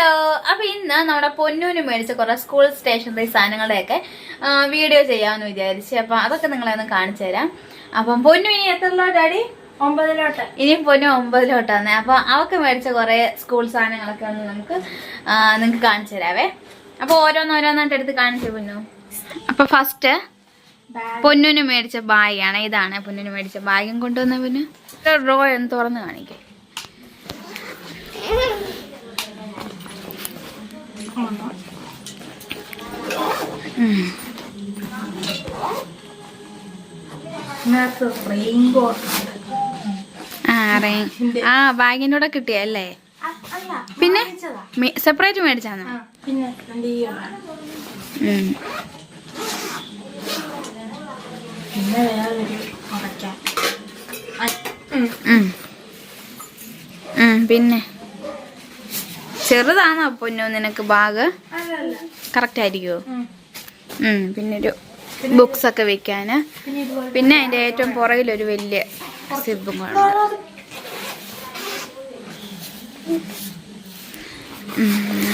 Hello അപ്പൊ ഇന്ന് നമ്മുടെ പൊന്നൂന് മേടിച്ച കുറെ സ്കൂൾ സ്റ്റേഷനറി സാധനങ്ങളുടെയൊക്കെ വീഡിയോ ചെയ്യാമെന്ന് വിചാരിച്ചു. അപ്പൊ അതൊക്കെ നിങ്ങളെ ഒന്ന് കാണിച്ചു തരാം. അപ്പം പൊന്നു ഇനി എത്ര ഡാഡി ഒമ്പതിലോട്ട് ഇനിയും പൊന്നു ഒമ്പതിലോട്ടാന്നേ അപ്പൊ അവക്ക് മേടിച്ച കുറെ സ്കൂൾ സാധനങ്ങളൊക്കെ ഒന്ന് നമുക്ക് നിങ്ങൾക്ക് കാണിച്ചു തരാവേ. അപ്പൊ ഓരോന്നോരോന്നായിട്ട് എടുത്ത് കാണിച്ചു പൊന്നു? അപ്പൊ ഫസ്റ്റ് പൊന്നുന് മേടിച്ച ബാഗാണ്. ഇതാണ് പൊന്നുന് മേടിച്ച ബാഗും കൊണ്ടുവന്ന പൊന്നു. റോ എന്ന് തുറന്ന് കാണിക്കേ. ആ ബാഗിന്റെ കൂടെ കിട്ടിയല്ലേ? അല്ല പിന്നെ. സെപ്പറേറ്റ് മേടിച്ചാന്ന്. പിന്നെ വേറൊരു ഉടയ്ക്കാൻ ഉം. ഉം, പിന്നെ ചെറുതാണോ പൊന്നു നിനക്ക് ബാഗ്? കറക്റ്റ് ആയിരിക്കുമോ പിന്നെ ഒരു ബുക്സ് ഒക്കെ വെക്കാന്. പിന്നെ അതിന്റെ ഏറ്റവും പുറകിലൊരു വലിയ സിബും കൂടെ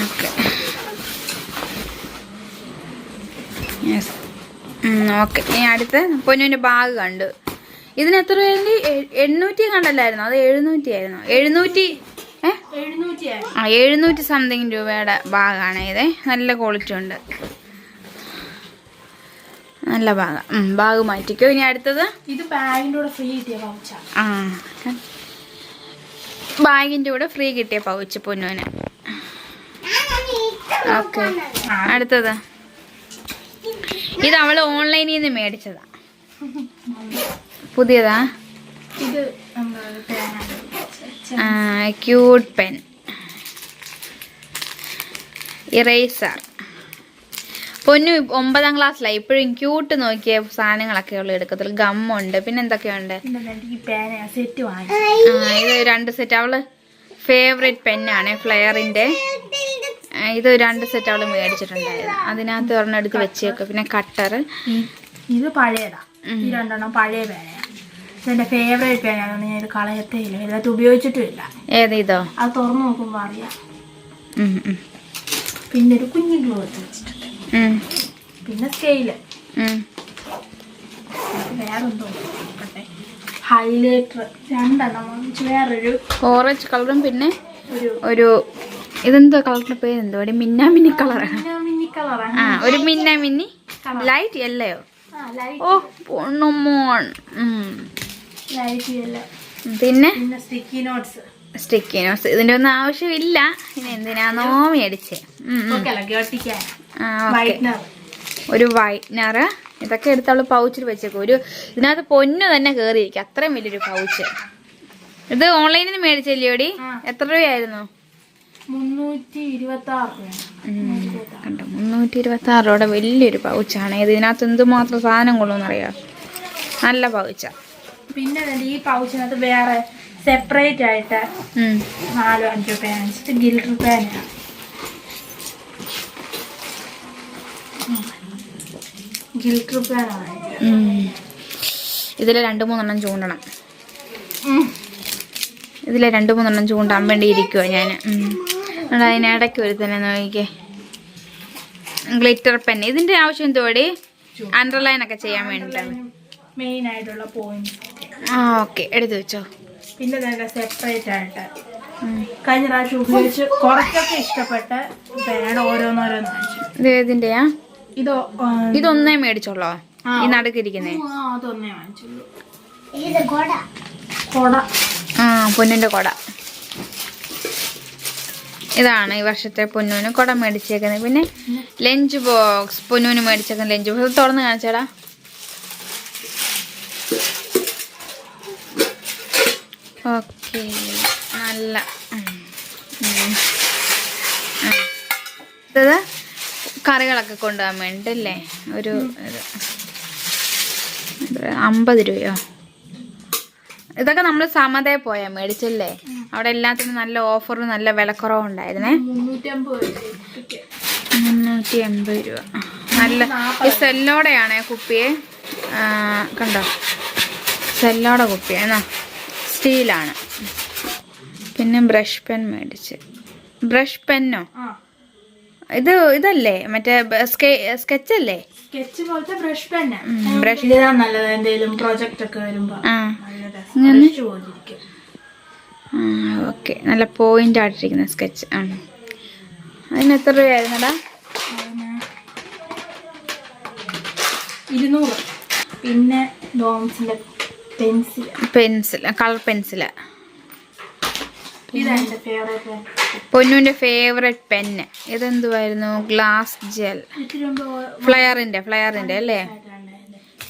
ഓക്കെ. Yes okay. ഇനി അടുത്ത് പൊന്നുവിന്റെ ബാഗ് കണ്ടു. ഇതിന് എത്ര വേണ്ടി എണ്ണൂറ്റി കണ്ടല്ലായിരുന്നോ അത് എഴുന്നൂറ്റി ആയിരുന്നു? എഴുന്നൂറ്റി ആ എഴുന്നൂറ്റി സംതിങ് രൂപയുടെ ബാഗാണ് ഇത്. നല്ല ക്വാളിറ്റി ഉണ്ട്. നല്ല ബാഗ ബാഗ് മാറ്റിക്കോ. ഇനി അടുത്തത്? ഇത് ബാഗിന്റെ കൂടെ ഫ്രീ കിട്ടിയ പൗച്ച. ആ ബാഗിന്റെ കൂടെ ഫ്രീ കിട്ടിയ പൗച്ച് പൊന്നുവിന് ഓക്കെ. അടുത്തത്? ഇത് അവൾ ഓൺലൈനിൽ നിന്ന് മേടിച്ചതാ. പുതിയതാ? ഇത് ക്യൂട്ട് പെൻ ഇറേസർ പൊന്നു ഒമ്പതാം ക്ലാസ്സിലാണ് ഇപ്പോഴും ക്യൂട്ട് നോക്കിയ സാധനങ്ങളൊക്കെ ഉള്ളു എടുക്കത്തുള്ളൂ ഗമ്മുണ്ട് പിന്നെ എന്തൊക്കെയുണ്ട്? പേന ഇത് രണ്ട് സെറ്റ് അവൾ ഫേവറേറ്റ് പെന്നാണ് ഫ്ലെയറിന്റെ ഇത് രണ്ട് സെറ്റ് അവൾ മേടിച്ചിട്ടുണ്ടായിരുന്നു. അതിനകത്ത് ഒരെണ്ണം എടുത്ത് വെച്ചേക്കും. പിന്നെ കട്ടർ ഇത് പഴയതാ. രണ്ടെണ്ണം പഴയ പേനയാണ് ഇതെന്റെ ഫേവറേറ്റ് പേനാണ് ഞാൻ ഇത് കളയത്തേ ഇല്ല ഇതായിട്ട് ഉപയോഗിച്ചിട്ടുമില്ല. ഏത് ഇതോ? അത് തുറന്നു നോക്കുമ്പോൾ അറിയാം. പിന്നെ ഒരു കുഞ്ഞു ഗ്ലൂ എടുത്ത് വെച്ചിട്ടുണ്ട്. പിന്നെ സ്കെയിൽ. വേറെന്തോ ഹൈലൈറ്റർ രണ്ടെണ്ണം വേറൊരു ഓറഞ്ച് കളറും പിന്നെ ഒരു ഇതെന്തോ കളറിന്റെ പേര് എന്തോ? ഒരു മിന്ന മിന്നി കളറാണ് ആ ഒരു മിന്ന മിന്നി ലൈറ്റ് യെല്ലയോ ഓ പൊണ്ണുമോൺ പിന്നെ? സ്റ്റിക്കി നോട്ട്സ് സ്റ്റിക്കി നോട്ട്സ് ഇതിന്റെ ഒന്നും ആവശ്യമില്ല. ഇനി എന്തിനാന്നോ മേടിച്ചേ. ഒരു വൈറ്റ്നർ ഇതൊക്കെ എടുത്ത് അവൾ പൗച്ചിൽ വെച്ചേക്കും. ഒരു ഇതിനകത്ത് പൊന്നു തന്നെ കയറിയിരിക്കും അത്രയും വലിയൊരു പൗച്ച് ഇത് ഓൺലൈനിൽ നിന്ന് മേടിച്ചല്ലോടി എത്ര രൂപയായിരുന്നു? മുന്നൂറ്റി ഇരുപത്തി ആറ് രൂപയുടെ വലിയൊരു പൗച്ചാണ് ഇത് ഇതിനകത്ത് എന്തുമാത്രം സാധനം കൊള്ളുമെന്നറിയാം? നല്ല പൗച്ച പിന്നെ ഈ പൗച്ചിനകത്ത് വേറെ സെപ്പറേറ്റ് ആയിട്ട് നാലോ അഞ്ചോ പേന ഗിൽഡർ പേനയാണ് ഗിൽട്ടർ പേനാണ് ഇതിൽ ഇതിൽ രണ്ട് മൂന്നെണ്ണം ചൂണ്ടണം. ഇതിലെ രണ്ട് മൂന്നെണ്ണം ചൂണ്ടാൻ വേണ്ടി ഇരിക്കുവാ ഞാൻ അതിനിടയ്ക്ക് ഒരു തന്നെ നോക്കിക്കേ. ഗ്ലിറ്റർ പെൻ ഇതിന്റെ ആവശ്യം എന്തോടി അണ്ടർലൈൻ ഒക്കെ ചെയ്യാൻ വേണ്ടിയിട്ടാണ് മെയിൻ ആയിട്ടുള്ള പോയിന്റ് ആ ഓക്കെ. എടുത്തു വെച്ചോ. പിന്നെ നല്ല സെപ്പറേറ്റ് ആയിട്ട്. കഴിഞ്ഞ പ്രാവശ്യം ഉപയോഗിച്ച് കുറച്ചൊക്കെ ഇഷ്ടപ്പെട്ട് പേട ഓരോന്നോരോന്ന് ഇതിന്റെയാ ഇത് ഇതോ ഇതൊന്നേ മേടിച്ചോളോ? ഈ നടുക്കിരിക്കുന്നേ. ആ, അതൊന്നേ വാങ്ങിച്ചുള്ളൂ. കൊട. ആ പൊന്നിന്റെ കൊട. ഇതാണ് ഈ വർഷത്തെ പൊന്നൂന് കൊട മേടിച്ചേക്കുന്നത്. പിന്നെ ലഞ്ച് ബോക്സ് പൊന്നൂന് മേടിച്ചേക്കുന്ന ലഞ്ച് ബോക്സ്. തുറന്ന് കാണിച്ചേടാ. ഓക്കെ. നല്ല. കറികളൊക്കെ കൊണ്ടുപോകാൻ വേണ്ടിട്ടല്ലേ? ഒരു ഇത്. എത്ര? അമ്പത് രൂപയോ? ഇതൊക്കെ നമ്മൾ സമതയെ പോയാ മേടിച്ചല്ലേ? അവിടെ എല്ലാത്തിനും നല്ല ഓഫറും നല്ല വിലക്കുറവും ഉണ്ടായിരുന്നേ രൂപയ്ക്ക്. മുന്നൂറ്റി എൺപത് രൂപ. നല്ല ഈ സെല്ലോടെയാണേ കുപ്പിയെ? കണ്ടോ? സെല്ലോടെ കുപ്പിയാ. എന്നാ സ്റ്റീലാണ്. പിന്നെ ബ്രഷ് പെൻ മേടിച്ച്. ബ്രഷ് പെന്നോ? ഇത് ഇതല്ലേ? മറ്റേ സ്കെച്ച് അല്ലേ സ്കെച്ച് പോലത്തെ ബ്രഷ് പെന്നെ ബ്രഷ് നല്ലത്. എന്തെങ്കിലും പ്രോജക്റ്റ് ഒക്കെ വരുമ്പോ ഓക്കെ. നല്ല പോയിന്റ് ആയിട്ടിരിക്കുന്ന സ്കെച്ച്. ആണ് അതിന് എത്ര രൂപയായിരുന്നടാ? ഇരുന്നൂറ്. പിന്നെ ഡോംസിന്റെ പെൻസിൽ പെൻസിൽ കളർ ഇതാണ് എന്റെ ഫേവറേറ്റ് പൊന്നുവിന്റെ ഫേവറേറ്റ് പെന്ന് ഇതെന്തുവായിരുന്നു? Glass gel. ഫ്ലയറിന്റെ ഫ്ലയറിന്റെ അല്ലേ?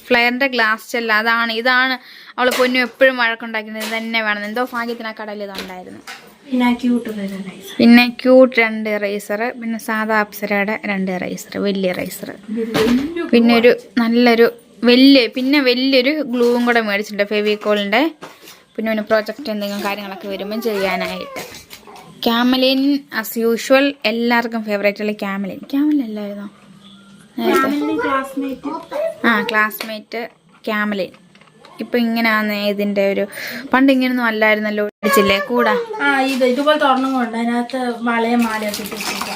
ഫ്ലയറിന്റെ ഗ്ലാസ് ജെൽ. അതാണ് ഇതാണ് അവൾ പൊന്നു എപ്പോഴും വഴക്കുണ്ടാക്കുന്നത് തന്നെ വേണം. എന്തോ ഭാഗ്യത്തിന് ആ കടയിൽ ഇതുണ്ടായിരുന്നു പിന്നെ ക്യൂട്ട് റൈസ് പിന്നെ ക്യൂട്ട് രണ്ട് റൈസർ പിന്നെ സാധാ അപ്സരയുടെ രണ്ട് റൈസർ വലിയ റൈസർ പിന്നെ ഒരു നല്ലൊരു വലിയ പിന്നെ വലിയൊരു ഗ്ലൂവും കൂടെ മേടിച്ചിട്ടുണ്ട് ഫെവിക്കോളിന്റെ. പിന്നെ പിന്നെ പ്രോജക്റ്റ് എന്തെങ്കിലും കാര്യങ്ങളൊക്കെ വരുമ്പം ചെയ്യാനായിട്ട്. ക്യാമലിൻ ആസ് യൂഷ്വൽ എല്ലാവർക്കും ഫേവറേറ്റ് ഉള്ള ക്യാമലിൻ. ക്യാമലിൻ അല്ലായിരുന്നോ? ആ ക്ലാസ്മേറ്റ് ക്യാമലിൻ. ഇപ്പം ഇങ്ങനെയാണ് ഇതിന്റെ ഒരു പണ്ട് ഇങ്ങനെയൊന്നും അല്ലായിരുന്നല്ലോ മേടിച്ചില്ലേ? കൂടാ. ഇത് ഇതുപോലെ തുറന്നുകൊണ്ട് അതിനകത്ത് വളയും മാലയൊക്കെ ഇട്ടിരിക്കുക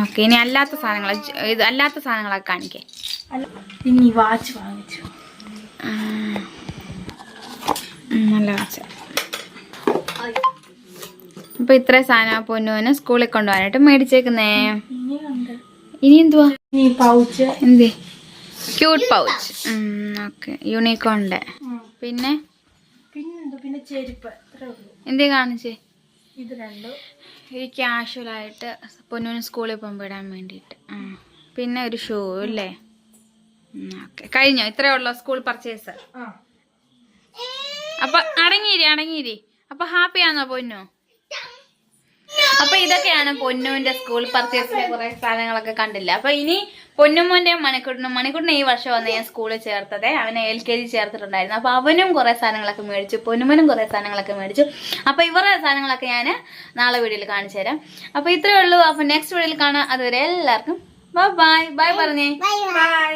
ഓക്കെ. ഇനി അല്ലാത്ത സാധനങ്ങൾ ഇത് അല്ലാത്ത സാധനങ്ങളൊക്കെ കാണിക്കേ. അല്ല പിന്നെ വാച്ച് വാങ്ങിച്ചു. നല്ല വാച്ച അപ്പൊ ഇത്ര സാധനം പൊന്നുവിന് സ്കൂളിൽ കൊണ്ടുപോകാനായിട്ട് മേടിച്ചേക്കുന്നേ. ഇനി എന്തുവാ? പൗച്ച് എന്തേ? ക്യൂട്ട് പൗച്ച് ഓക്കെ യൂണിക്കോണിന്റെ പിന്നെ? പിന്നെ ചെരുപ്പ്. എന്തേ കാണിച്ചേ? ഇത് രണ്ടും. ഈ ക്യാഷ്വലായിട്ട് പൊന്നുവിന് സ്കൂളിൽ പോകുമ്പോൾ ഇടാൻ വേണ്ടിയിട്ട്. പിന്നെ ഒരു ഷൂ അല്ലേ? കഴിഞ്ഞോ? ഇത്രേ ഉള്ളൂ സ്കൂൾ പർച്ചേസ്. അപ്പൊ അടങ്ങിയിരി അടങ്ങിയിരി അപ്പൊ ഹാപ്പിയാണോ പൊന്നു? അപ്പൊ ഇതൊക്കെയാണ് പൊന്നുവിന്റെ സ്കൂൾ പർച്ചേസിലെ കുറെ സാധനങ്ങളൊക്കെ കണ്ടില്ല? അപ്പൊ ഇനി പൊന്നുമോന്റെ മണിക്കുട്ടനും മണിക്കുട്ടനും ഈ വർഷം വന്ന് ഞാൻ സ്കൂളിൽ ചേർത്തത്. അവനെ എൽ കെ ജി ചേർത്തിട്ടുണ്ടായിരുന്നു. അപ്പൊ അവനും കുറെ സാധനങ്ങളൊക്കെ മേടിച്ചു പൊന്നുമനും കുറെ സാധനങ്ങളൊക്കെ മേടിച്ചു. അപ്പൊ ഇവരുടെ സാധനങ്ങളൊക്കെ ഞാൻ നാളെ വീഡിയോയിൽ കാണിച്ചു തരാം. അപ്പൊ ഇത്രയേ ഉള്ളൂ. അപ്പൊ നെക്സ്റ്റ് വീഡിയോയിൽ കാണാം. അതുവരെ എല്ലാവർക്കും ബൈ ബൈ ബൈ പറഞ്ഞേ ബൈ ബൈ